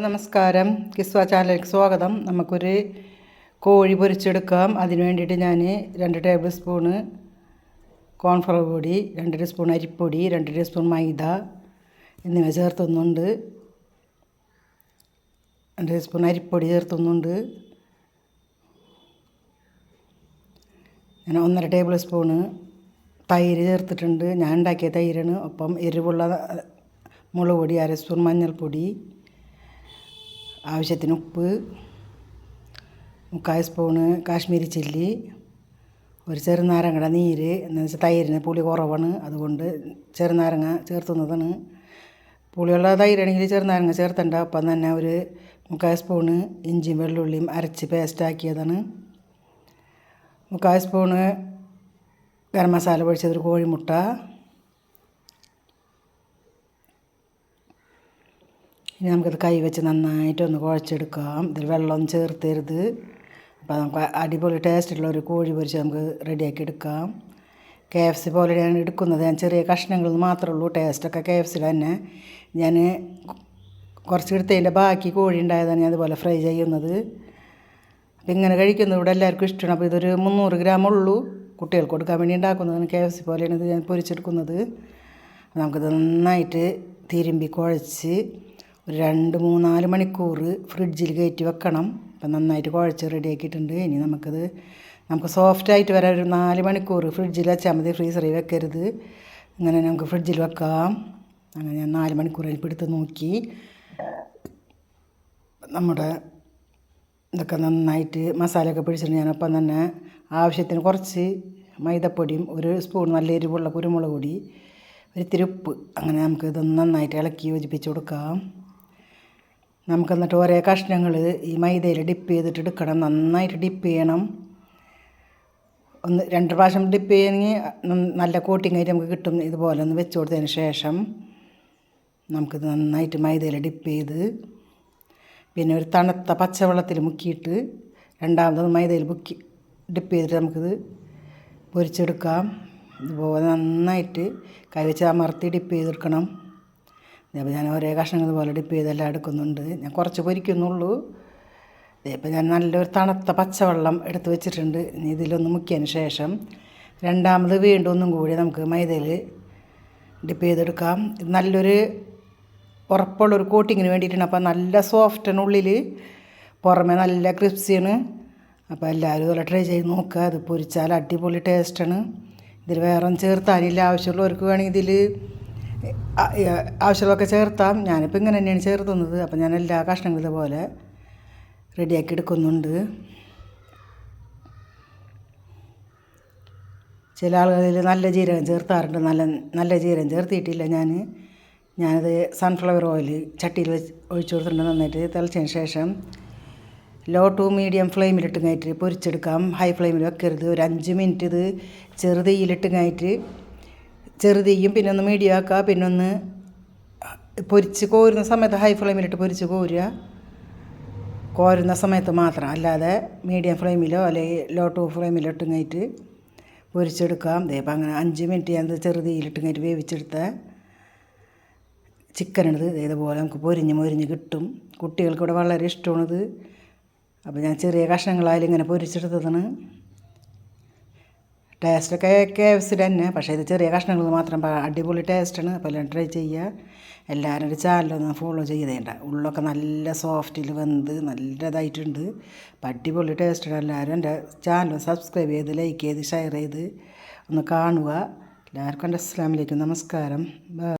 നമസ്കാരം. കിസ്വ ചാനലിലേക്ക് സ്വാഗതം. നമുക്കൊരു കോഴി പൊരിച്ചെടുക്കാം. അതിന് വേണ്ടിയിട്ട് ഞാൻ രണ്ട് ടേബിൾ സ്പൂണ് കോൺഫ്ലവർ പൊടി രണ്ട് ടീസ്പൂൺ അരിപ്പൊടി രണ്ട് ടീസ്പൂൺ മൈദ എന്നിവ ചേർത്തുന്നുണ്ട്. രണ്ട് ടീസ്പൂൺ അരിപ്പൊടി ചേർത്തുന്നുണ്ട്. ഞാൻ ഒന്നര ടേബിൾ സ്പൂണ് തൈര് ചേർത്തിട്ടുണ്ട്. ഞാൻ ഉണ്ടാക്കിയ തൈരാണ്. ഒപ്പം എരിവുള്ള മുളക് പൊടി അര സ്പൂൺ മഞ്ഞൾപ്പൊടി ആവശ്യത്തിന് ഉപ്പ് മുക്കാൽ സ്പൂണ് കാശ്മീരി ചില്ലി ഒരു ചെറുനാരങ്ങയുടെ നീര് എന്ന് വെച്ചാൽ തൈരിന് പുളി കുറവാണ്. അതുകൊണ്ട് ചെറുനാരങ്ങ ചേർത്തുന്നതാണ്. പുളിയുള്ള തൈരാണെങ്കിൽ ചെറുനാരങ്ങ ചേർത്തണ്ട. അപ്പം തന്നെ ഒരു മുക്കാൽ സ്പൂണ് ഇഞ്ചിയും വെള്ളുള്ളിയും അരച്ച് പേസ്റ്റാക്കിയതാണ് മുക്കാൽ സ്പൂണ് ഗരം മസാല പൊടിച്ചതൊരു കോഴിമുട്ട. ഇനി നമുക്കത് കൈ വെച്ച് നന്നായിട്ട് ഒന്ന് കുഴച്ചെടുക്കാം. ഇതിൽ വെള്ളം ചേർത്തരുത്. അപ്പോൾ നമുക്ക് അടിപൊളി ടേസ്റ്റുള്ള ഒരു കോഴി പൊരിച്ച് നമുക്ക് റെഡിയാക്കി എടുക്കാം. കെ എഫ് സി പോലെ ഞാൻ എടുക്കുന്നത് ഞാൻ ചെറിയ കഷ്ണങ്ങൾ മാത്രമേ ഉള്ളൂ. ടേസ്റ്റൊക്കെ കെ എഫ് സിയിൽ തന്നെ. ഞാൻ കുറച്ച് എടുത്തതിന്റെ ബാക്കി കോഴി ഉണ്ടായതാണ് ഞാൻ അതുപോലെ ഫ്രൈ ചെയ്യുന്നത്. അപ്പോൾ ഇങ്ങനെ കഴിക്കുന്നത് ഇവിടെ എല്ലാവർക്കും ഇഷ്ടമാണ്. അപ്പോൾ ഇതൊരു മുന്നൂറ് ഗ്രാം ഉള്ളൂ. കുട്ടികൾക്ക് കൊടുക്കാൻ വേണ്ടി ഉണ്ടാക്കുന്നതാണ് കെ എഫ് സി പോലെയാണ് ഇത് ഞാൻ പൊരിച്ചെടുക്കുന്നത്. നമുക്കിത് നന്നായിട്ട് തിരുമ്പി കുഴച്ച് ഒരു രണ്ട് മൂന്നാൽ മണിക്കൂർ ഫ്രിഡ്ജിൽ കയറ്റി വെക്കണം. അപ്പം നന്നായിട്ട് കുഴച്ച് റെഡിയാക്കിയിട്ടുണ്ട് ഇനി നമുക്കത് നമുക്ക് സോഫ്റ്റായിട്ട് വരാൻ ഒരു നാല് മണിക്കൂർ ഫ്രിഡ്ജിൽ വെച്ചാൽ മതി. ഫ്രീസറിൽ വെക്കരുത്. ഇങ്ങനെ നമുക്ക് ഫ്രിഡ്ജിൽ വെക്കാം. അങ്ങനെ ഞാൻ നാല് മണിക്കൂർ അതിൽ എടുത്ത് നോക്കി. നമ്മുടെ ഇതൊക്കെ നന്നായിട്ട് മസാലയൊക്കെ പിടിച്ചിട്ട് ഞാനപ്പം തന്നെ ആവശ്യത്തിന് കുറച്ച് മൈദപ്പൊടിയും ഒരു സ്പൂൺ നല്ല എരിവുള്ള കുരുമുളക് പൊടി ഒരിത്തിരി ഉപ്പ്. അങ്ങനെ നമുക്ക് ഇത് നന്നായിട്ട് ഇളക്കി യോജിപ്പിച്ച് കൊടുക്കാം. നമുക്ക് എന്നിട്ട് ഓരോ കഷ്ണങ്ങൾ ഈ മൈദയിൽ ഡിപ്പ് ചെയ്തിട്ട് എടുക്കണം. നന്നായിട്ട് ഡിപ്പ് ചെയ്യണം. ഒന്ന് രണ്ട് പ്രാവശ്യം ഡിപ്പ് ചെയ്യണമെങ്കിൽ നല്ല കോട്ടിങ് ആയിട്ട് നമുക്ക് കിട്ടും. ഇതുപോലെ ഒന്ന് വെച്ച് കൊടുത്തതിന് ശേഷം നമുക്കിത് നന്നായിട്ട് മൈദയിൽ ഡിപ്പ് ചെയ്ത് പിന്നെ ഒരു തണുത്ത പച്ചവെള്ളത്തിൽ മുക്കിയിട്ട് രണ്ടാമത് മൈദയിൽ മുക്കി ഡിപ്പ് ചെയ്തിട്ട് നമുക്കിത് പൊരിച്ചെടുക്കാം. ഇതുപോലെ നന്നായിട്ട് കൈ അമർത്തി ഡിപ്പ് ചെയ്തെടുക്കണം. അപ്പോൾ ഞാൻ ഒരേ കഷ്ണങ്ങൾ പോലെ ഡിപ്പ് ചെയ്തെല്ലാം എടുക്കുന്നുണ്ട്. ഞാൻ കുറച്ച് പൊരിക്കുന്നുള്ളൂ. ഇതിപ്പോൾ ഞാൻ നല്ലൊരു തണുത്ത പച്ചവെള്ളം എടുത്ത് വെച്ചിട്ടുണ്ട്. ഇനി ഇതിലൊന്ന് മുക്കിയതിന് ശേഷം രണ്ടാമത് വീണ്ടും ഒന്നും കൂടി നമുക്ക് മൈദയിൽ ഡിപ്പ് ചെയ്തെടുക്കാം. ഇത് നല്ലൊരു ഉറപ്പുള്ളൊരു കോട്ടിങ്ങിന് വേണ്ടിയിട്ടാണ്. അപ്പോൾ നല്ല സോഫ്റ്റിനുള്ളിൽ പുറമെ നല്ല ക്രിപ്സിയാണ് അപ്പോൾ എല്ലാവരും ഇതുപോലെ ട്രൈ ചെയ്ത് നോക്കുക. അത് പൊരിച്ചാൽ അടിപൊളി ടേസ്റ്റാണ് ഇതിൽ വേറെ ചേർത്താനില്ല. ആവശ്യമുള്ളവർക്ക് വേണമെങ്കിൽ ഇതിൽ ആവശ്യമുള്ളതൊക്കെ ചേർത്താം. ഞാനിപ്പോൾ ഇങ്ങനെ തന്നെയാണ് ചേർത്തുന്നത് അപ്പോൾ ഞാൻ എല്ലാ കഷ്ണങ്ങളും ഇതുപോലെ റെഡിയാക്കി എടുക്കുന്നുണ്ട്. ചില ആളുകളിൽ നല്ല ജീരകം ചേർത്താറുണ്ട്. നല്ല നല്ല ജീരകം ചേർത്തിയിട്ടില്ല ഞാൻ ഞാനത് സൺഫ്ലവർ ഓയിൽ ചട്ടിയിൽ വെച്ച് ഒഴിച്ചു കൊടുത്തിട്ടുണ്ട് നന്നായിട്ട് തിളച്ചതിന് ശേഷം. ലോ ടു മീഡിയം ഫ്ലെയിമിലിട്ട് കഴിഞ്ഞിട്ട് പൊരിച്ചെടുക്കാം. ഹൈ ഫ്ലെയിമിൽ വെക്കരുത്. ഒരു അഞ്ച് മിനിറ്റ് ഇത് ചെറുതീയിലിട്ട് കഴിഞ്ഞിട്ട് ചെറുതീയും പിന്നെ ഒന്ന് മീഡിയം ആക്കുക പിന്നെ ഒന്ന് പൊരിച്ച് കോരുന്ന സമയത്ത് ഹൈ ഫ്ലെയിമിലിട്ട് പൊരിച്ച് കോരുക. കോരുന്ന സമയത്ത് മാത്രം അല്ലാതെ മീഡിയം ഫ്ലെയിമിലോ അല്ലെങ്കിൽ ലോ ടു ഫ്ലെയിമിലോ ഇട്ട് കഴിഞ്ഞിട്ട് പൊരിച്ചെടുക്കാം. ഇതേപ്പം അങ്ങനെ അഞ്ച് മിനിറ്റ് ഞാൻ ചെറുതീയിലിട്ട് കഴിഞ്ഞിട്ട് വേവിച്ചെടുത്ത ചിക്കനാണിത് ഇതേപോലെ നമുക്ക് പൊരിഞ്ഞ് മൊരിഞ്ഞ് കിട്ടും. കുട്ടികൾക്ക് ഇവിടെ വളരെ ഇഷ്ടമാണിത്. അപ്പോൾ ഞാൻ ചെറിയ കഷ്ണങ്ങളായാലും ഇങ്ങനെ പൊരിച്ചെടുത്തതാണ്. ടേസ്റ്റൊക്കെ കെ എഫ് സി തന്നെ പക്ഷേ ഇത് ചെറിയ കഷ്ണങ്ങൾ മാത്രം അടിപൊളി ടേസ്റ്റാണ്. അപ്പോൾ എല്ലാം ട്രൈ ചെയ്യുക എല്ലാവരും ഒരു ചാനലൊന്ന് ഫോളോ ചെയ്തേണ്ട. ഉള്ളൊക്കെ നല്ല സോഫ്റ്റിൽ വെന്ത് നല്ലതായിട്ടുണ്ട് അപ്പം അടിപൊളി ടേസ്റ്റാണ്. എല്ലാവരും എന്റെ ചാനൽ സബ്സ്ക്രൈബ് ചെയ്ത് ലൈക്ക് ചെയ്ത് ഷെയർ ചെയ്ത് ഒന്ന് കാണുക. എല്ലാവർക്കും എന്റെ അസ്ലാമിലേക്ക് നമസ്കാരം.